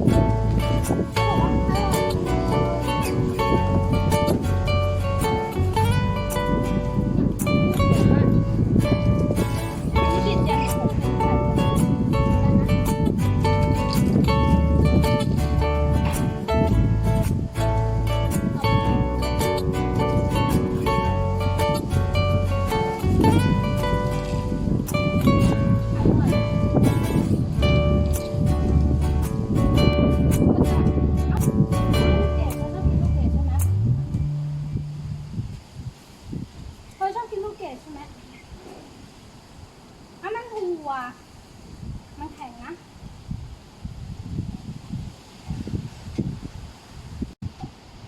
好了，好了，好了。好了。啊，这变焦了，我给你拍了，来拿。 แก่ใช่ไหมอันนั้นถั่วมันแข็งนะ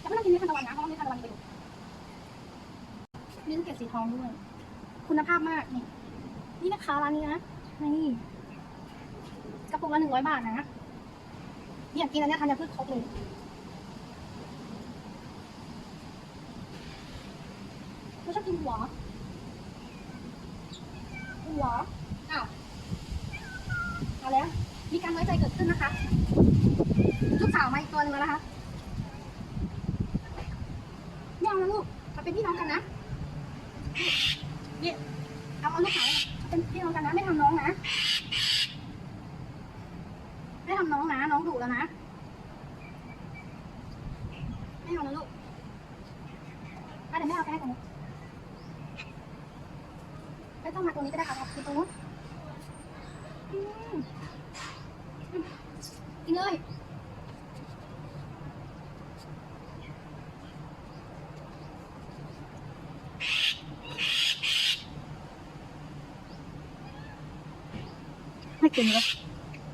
แล้วไม่ต้องกินในื้อทานตะวันนะเพราะต้อทานตะวันมีประโยน์มีลูกเกดสีทองด้วย คุณภาพมากนี่นี่นะคะร้านนี้นะนี่กระปุกละหนึ่งร้อยบาทนะนี่อยากินอันนี้ทานยาพืชครบเลยไม่ชอบกินหัว หัวอ้าวเอาแล้ว มีการน้ใจเกิดขึ้นนะคะ ลูกสาวมาอีกตัวหนึงแล้วนะคะไม่เอานะลูกเราเป็นพี่น้องกันนะนี่เอาเอาลูกสาวเนี่ยเอาเป็นพี่น้องกันนะไม่ทำน้องนะ ไม่ทำน้องนะ น้องดุแล้วนะ ไม่เอานะลูกอะเดี๋ยวแม่เอาไปให้ตรงนู้น ต้องมาตรงนี้ก็ได้ค่ะคือตรงนู้นกินเลยไม่กินเลย